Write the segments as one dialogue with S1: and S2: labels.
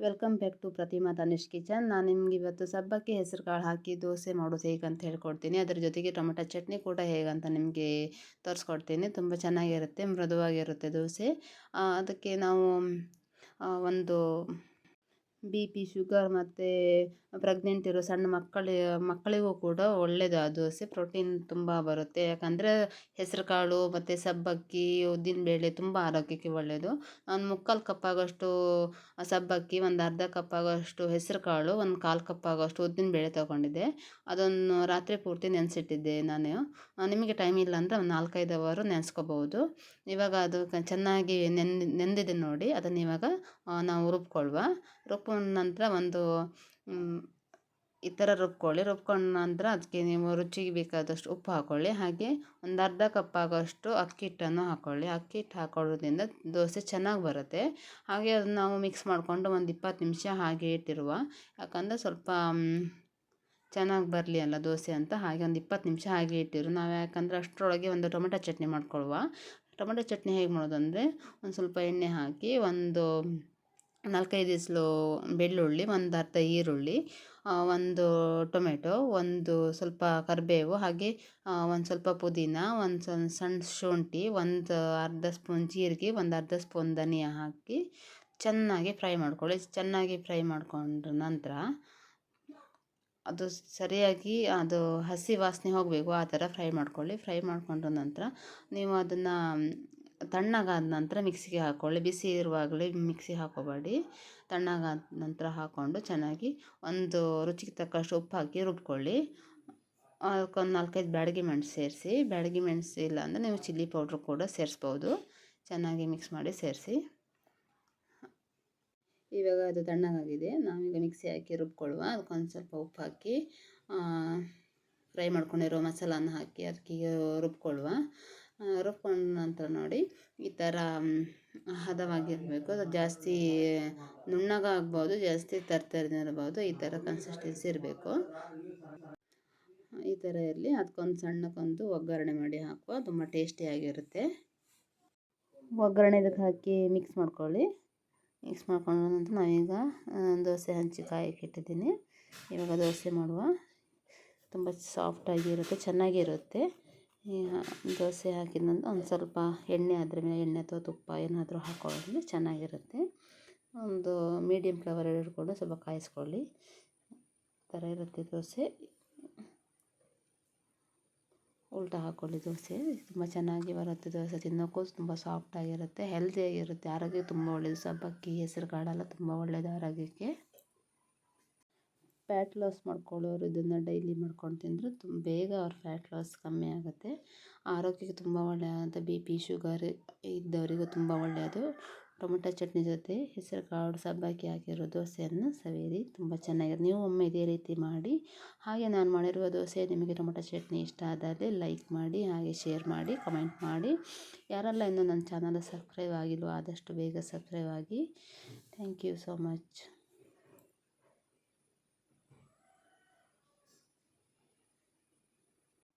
S1: Welcome back to Pratima Tanish kitchen. ನಾನು ನಿಮ್ಗೆ ಇವತ್ತು ಸಬ್ಬಕ್ಕಿ ಹೆಸರು ಕಾಳು ಹಾಕಿ ದೋಸೆ ಮಾಡೋದು ಹೇಗೆ ಅಂತ ಹೇಳ್ಕೊಡ್ತೀನಿ. ಅದ್ರ ಜೊತೆಗೆ ಟೊಮೆಟೊ ಚಟ್ನಿ ಕೂಡ ಹೇಗಂತ ನಿಮಗೆ ತೋರಿಸ್ಕೊಡ್ತೀನಿ. ತುಂಬ ಚೆನ್ನಾಗಿರುತ್ತೆ, ಮೃದುವಾಗಿರುತ್ತೆ ದೋಸೆ. ಅದಕ್ಕೆ ನಾವು ಒಂದು ಬಿ ಪಿ ಶುಗರ್ ಮತ್ತು ಪ್ರೆಗ್ನೆಂಟ್ ಇರೋ ಸಣ್ಣ ಮಕ್ಕಳು, ಮಕ್ಕಳಿಗೂ ಕೂಡ ಒಳ್ಳೆಯದು ಆ ದೋಸೆ ಪ್ರೋಟೀನ್ ತುಂಬ ಬರುತ್ತೆ. ಯಾಕಂದರೆ ಹೆಸರುಕಾಳು ಮತ್ತು ಸಬ್ಬಕ್ಕಿ ಉದ್ದಿನಬೇಳೆ ತುಂಬ ಆರೋಗ್ಯಕ್ಕೆ ಒಳ್ಳೆಯದು ನಾನು ಮುಕ್ಕಾಲು ಕಪ್ ಆಗೋಷ್ಟು ಸಬ್ಬಕ್ಕಿ, ಒಂದು ಅರ್ಧ ಕಪ್ ಆಗೋಷ್ಟು ಹೆಸರು ಕಾಳು ಒಂದು ಕಾಲು ಕಪ್ ಆಗೋಷ್ಟು ಉದ್ದಿನಬೇಳೆ ತೊಗೊಂಡಿದ್ದೆ. ಅದನ್ನು ರಾತ್ರಿ ಪೂರ್ತಿ ನೆನೆಸಿಟ್ಟಿದ್ದೆ ನಾನು. ನಿಮಗೆ ಟೈಮ್ ಇಲ್ಲ ಅಂದರೆ ಒಂದು ನಾಲ್ಕೈದು ಅವರು ನೆನೆಸ್ಕೋಬೋದು ಇವಾಗ ಅದು ಚೆನ್ನಾಗಿ ನೆನ್, ನೆಂದಿದೆ ನೋಡಿ. ಅದನ್ನು ಇವಾಗ ನಾವು ರುಬ್ಕೊಳ್ಳುವ ರುಬ್ಕೊಂಡ ನಂತರ ಒಂದು ಈ ಥರ ರುಬ್ಕೊಳ್ಳಿ. ರುಬ್ಕೊಂಡ ನಂತರ ಅದಕ್ಕೆ ನೀವು ರುಚಿಗೆ ಬೇಕಾದಷ್ಟು ಉಪ್ಪು ಹಾಕ್ಕೊಳ್ಳಿ ಹಾಗೆ ಒಂದು ಅರ್ಧ ಕಪ್ ಆಗೋಷ್ಟು ಅಕ್ಕಿ ಹಿಟ್ಟನ್ನು ಹಾಕ್ಕೊಳ್ಳಿ ಅಕ್ಕಿ ಹಿಟ್ಟು ಹಾಕೊಳ್ಳೋದ್ರಿಂದ ದೋಸೆ ಚೆನ್ನಾಗಿ ಬರುತ್ತೆ. ಹಾಗೆ ಅದನ್ನು ನಾವು ಮಿಕ್ಸ್ ಮಾಡಿಕೊಂಡು ಒಂದು ಇಪ್ಪತ್ತು ನಿಮಿಷ ಹಾಗೆ ಇಟ್ಟಿರುವ. ಯಾಕಂದರೆ ಸ್ವಲ್ಪ ಚೆನ್ನಾಗಿ ಬರಲಿ ಅಲ್ಲ ದೋಸೆ ಅಂತ. ಹಾಗೆ ಒಂದು ಇಪ್ಪತ್ತು ನಿಮಿಷ ಹಾಗೆ ಇಟ್ಟಿರು. ನಾವು ಯಾಕಂದರೆ ಅಷ್ಟರೊಳಗೆ ಒಂದು ಟೊಮೆಟೊ ಚಟ್ನಿ ಮಾಡ್ಕೊಳ್ಳುವ ಟೊಮೆಟೊ ಚಟ್ನಿ ಹೇಗೆ ಮಾಡೋದಂದರೆ ಒಂದು ಸ್ವಲ್ಪ ಎಣ್ಣೆ ಹಾಕಿ ಒಂದು ನಾಲ್ಕೈದು ಇಸ್ಲು ಬೆಳ್ಳುಳ್ಳಿ, ಒಂದು ಅರ್ಧ ಈರುಳ್ಳಿ ಒಂದು ಟೊಮೆಟೊ, ಒಂದು ಸ್ವಲ್ಪ ಕರಿಬೇವು, ಹಾಗೆ ಒಂದು ಸ್ವಲ್ಪ ಪುದೀನ, ಒಂದು ಸಣ್ಣ ಶುಂಠಿ, ಒಂದು ಅರ್ಧ ಸ್ಪೂನ್ ಜೀರಿಗೆ, ಒಂದು ಅರ್ಧ ಸ್ಪೂನ್ ಧನಿಯಾ ಹಾಕಿ ಚೆನ್ನಾಗಿ ಫ್ರೈ ಮಾಡ್ಕೊಳ್ಳಿ. ಚೆನ್ನಾಗಿ ಫ್ರೈ ಮಾಡ್ಕೊಂಡ ನಂತರ ಅದು ಸರಿಯಾಗಿ ಅದು ಹಸಿ ವಾಸನೆ ಹೋಗಬೇಕು, ಆ ಥರ ಫ್ರೈ ಮಾಡ್ಕೊಳ್ಳಿ. ಫ್ರೈ ಮಾಡಿಕೊಂಡ ನಂತರ ನೀವು ಅದನ್ನು ತಣ್ಣಗಾದ ನಂತರ ಮಿಕ್ಸಿಗೆ ಹಾಕ್ಕೊಳ್ಳಿ ಬಿಸಿ ಇರುವಾಗಲೇ ಮಿಕ್ಸಿಗೆ ಹಾಕೋಬೇಡಿ. ತಣ್ಣಗಾದ ನಂತರ ಹಾಕ್ಕೊಂಡು ಚೆನ್ನಾಗಿ ಒಂದು ರುಚಿಗೆ ತಕ್ಕಷ್ಟು ಉಪ್ಪು ಹಾಕಿ ರುಬ್ಕೊಳ್ಳಿ. ಅದಕ್ಕೊಂದು ನಾಲ್ಕೈದು ಬ್ಯಾಡಗಿ ಮೆಣಸು ಸೇರಿಸಿ. ಬ್ಯಾಡಗಿ ಮೆಣಸು ಇಲ್ಲ ಅಂದರೆ ನೀವು ಚಿಲ್ಲಿ ಪೌಡ್ರ್ ಕೂಡ ಸೇರಿಸ್ಬೋದು. ಚೆನ್ನಾಗಿ ಮಿಕ್ಸ್ ಮಾಡಿ ಸೇರಿಸಿ. ಇವಾಗ ಅದು ತಣ್ಣಗಾಗಿದೆ. ನಾವೀಗ ಮಿಕ್ಸಿ ಹಾಕಿ ರುಬ್ಕೊಳ್ಳುವ. ಅದಕ್ಕೊಂದು ಸ್ವಲ್ಪ ಉಪ್ಪು ಹಾಕಿ ಫ್ರೈ ಮಾಡ್ಕೊಂಡಿರೋ ಮಸಾಲಾನ ಹಾಕಿ ಅದಕ್ಕೆ ರುಬ್ಕೊಳ್ಳುವ. ರುಬ್ಕೊಂಡ ನಂತರ ನೋಡಿ ಈ ಥರ ಹದವಾಗಿರಬೇಕು. ಅದು ಜಾಸ್ತಿ ನುಣ್ಣಗಾಗ್ಬೋದು ಜಾಸ್ತಿ ತರ್ತರಿನೂ ಈ ಥರ ಕನ್ಸಿಸ್ಟೆನ್ಸಿ ಇರಬೇಕು. ಈ ಥರ ಇರಲಿ. ಅದಕ್ಕೊಂದು ಸಣ್ಣಕ್ಕೊಂದು ಒಗ್ಗರಣೆ ಮಾಡಿ ಹಾಕುವ. ತುಂಬ ಟೇಸ್ಟಿಯಾಗಿರುತ್ತೆ ಒಗ್ಗರಣೆ ಇದಕ್ಕೆ ಹಾಕಿ ಮಿಕ್ಸ್ ಮಾಡ್ಕೊಳ್ಳಿ. ಮಿಕ್ಸ್ ಮಾಡ್ಕೊಂಡ ನಂತರ ನಾವೀಗ ದೋಸೆ ಹಂಚಿ ಕಾಯಕ್ಕೆ ಇಟ್ಟಿದ್ದೀನಿ. ಇವಾಗ ದೋಸೆ ಮಾಡುವ. ತುಂಬ ಸಾಫ್ಟಾಗಿರುತ್ತೆ ಚೆನ್ನಾಗಿರುತ್ತೆ. ದೋಸೆ ಹಾಕಿದ ನಂತರ ಒಂದು ಸ್ವಲ್ಪ ಎಣ್ಣೆ ಅದ್ರ ಮೇಲೆ ಎಣ್ಣೆ ಅಥವಾ ತುಪ್ಪ ಏನಾದರೂ ಹಾಕ್ಕೊಳ್ಳಿ ಚೆನ್ನಾಗಿರುತ್ತೆ. ಒಂದು ಮೀಡಿಯಮ್ ಫ್ಲವರ್ ಇಟ್ಕೊಂಡು ಸ್ವಲ್ಪ ಕಾಯಿಸ್ಕೊಳ್ಳಿ. ಥರ ಇರುತ್ತೆ ದೋಸೆ. ಉಲ್ಟಾ ಹಾಕ್ಕೊಳ್ಳಿ ದೋಸೆ. ತುಂಬ ಚೆನ್ನಾಗಿ ಬರುತ್ತೆ ದೋಸೆ ತಿನ್ನೋಕ್ಕೂ, ತುಂಬ ಸಾಫ್ಟಾಗಿರುತ್ತೆ ಹೆಲ್ದಿಯಾಗಿರುತ್ತೆ ಆರೋಗ್ಯಕ್ಕೆ ತುಂಬ ಒಳ್ಳೆಯದು ಸಬ್ಬಕ್ಕಿ ಹೆಸರು ಕಾಳೆಲ್ಲ ತುಂಬ ಒಳ್ಳೆಯದು ಆರೋಗ್ಯಕ್ಕೆ. ಫ್ಯಾಟ್ ಲಾಸ್ ಮಾಡ್ಕೊಳ್ಳೋರು ಇದನ್ನು ಡೈಲಿ ಮಾಡ್ಕೊಂಡು ತಿಂದರೆ ತುಂಬ ಬೇಗ ಅವ್ರ ಫ್ಯಾಟ್ ಲಾಸ್ ಕಮ್ಮಿ ಆಗುತ್ತೆ. ಆರೋಗ್ಯಕ್ಕೆ ತುಂಬ ಒಳ್ಳೆಯದಂಥ ಬಿ ಪಿ ಶುಗರ್ ಇದ್ದವರಿಗೂ ತುಂಬ ಒಳ್ಳೆಯದು. ಟೊಮೆಟೊ ಚಟ್ನಿ ಜೊತೆ ಹೆಸರು ಕಾಳು ಸಬ್ಬಕ್ಕಿ ಹಾಕಿರೋ ದೋಸೆಯನ್ನು ಸವಿಯಿರಿ ತುಂಬ ಚೆನ್ನಾಗಿದೆ. ನೀವು ಒಮ್ಮೆ ಇದೇ ರೀತಿ ಮಾಡಿ, ಹಾಗೆ ನಾನು ಮಾಡಿರುವ ದೋಸೆ ನಿಮಗೆ ಟೊಮೆಟೊ ಚಟ್ನಿ ಇಷ್ಟ ಆದಲ್ಲಿ ಲೈಕ್ ಮಾಡಿ, ಹಾಗೆ ಶೇರ್ ಮಾಡಿ ಕಮೆಂಟ್ ಮಾಡಿ. ಯಾರೆಲ್ಲ ಇನ್ನೂ ನನ್ನ ಚಾನಲ್ ಸಬ್ಸ್ಕ್ರೈಬ್ ಆಗಿಲ್ವೋ ಆದಷ್ಟು ಬೇಗ ಸಬ್ಸ್ಕ್ರೈಬ್ ಆಗಿ. ಥ್ಯಾಂಕ್ ಯು ಸೋ ಮಚ್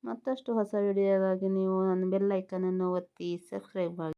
S1: ಮತ್ತಷ್ಟು ಹೊಸ ವಿಡಿಯೋಗಾಗಿ ನೀವು ನನ್ನ ಬೆಲ್ ಐಕನನ್ನು ಒತ್ತಿ ಸಬ್ಸ್ಕ್ರೈಬ್ ಆಗಿ